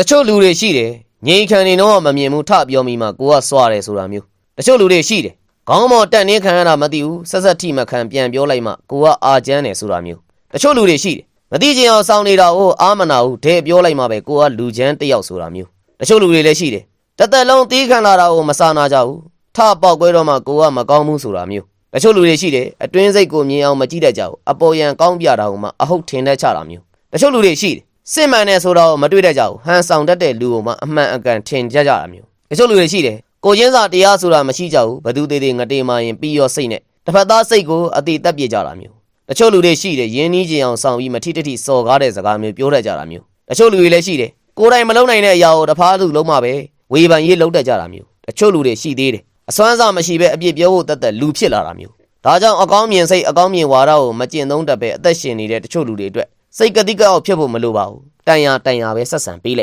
တချို့လူတွေရှိတယ်ငြိမ်ခံနေတော့မမြင်ဘူးထပြောမိမှကိုကစွာတယ်ဆိုတာမျိုးတချို့လူတွေရှိတယ်ခေါင်းမော်တက်နေခံရတာမသိဘူးဆက်ဆက်ထိမခံပြန်ပြောလိုက်မှကိုကအာကျန်းတယ်ဆိုတာမျိုးတချို့လူတွေရှိတယ်မသိချင်အောင်စောင်းနေတာကိုအာမနာဘူးဒဲပြောလိုက်မှပဲကိုကလူချမ်းတစ်ယောက်ဆိုတာမျိုးတချို့လူတွေလည်းရှိတယ်တသက်လုံးတီးခံလာတာကိုမစာနာကြဘူးထပေါက်ကွဲတော့မှကိုကမကောင်းဘူးဆိုတာမျိုးတချို့လူတွေရှိတယ်အတွင်းစိတ်ကိုမြင်အောင်မကြည့်တတ်ကြဘူးအပေါ်ယံကောင်းပြတာကိုမှအဟုတ်ထင်တတ်ချတာမျိုးတချို့လူတွေရှိတယ် စစ်မှန်တယ်ဆိုတာကိုမတွေ့တတ်ကြဘူးဟန်ဆောင်တတ်တဲ့လူကိုမှအမှန်အကန်ထင်ကြကြတာမျိုးတချို့လူတွေရှိတယ်ကိုချင်းစာတရားဆိုတာမရှိကြဘူးဘသူသေးသေးငတေမာရင်ပြီးရောစိတ်နဲ့တစ်ဖက်သားစိတ်ကိုအတိတက်ပြကြတာမျိုးတချို့လူတွေရှိတယ်ရင်းနှီးကြအောင်ဆောင်ပြီးမထိတတိစော်ကားတဲ့စကားမျိုးပြောတတ်ကြတာမျိုးတချို့လူတွေလည်းရှိတယ်ကိုယ်တိုင်မလုံနိုင်တဲ့အရာကိုတစ်ဖားသူလုံးမပဲဝေဖန်ရေးလုံးတတ်ကြတာမျိုးတချို့လူတွေရှိသေးတယ်အစွမ်းစားမရှိပဲအပြစ်ပြောဖို့တတ်တတ်လူဖြစ်လာတာမျိုးဒါကြောင့်အကောင်းမြင်စိတ်အကောင်းမြင်ဝါဒကိုမကျင့်သုံးတတ်ပဲအသက်ရှင်နေတဲ့တချို့လူတွေအတွက် စိတ်ကတိကအောက်ဖြစ်ဖို့မလိုပါဘူးတန်ရာတန်ရာပဲဆက်ဆံပေးလိုက်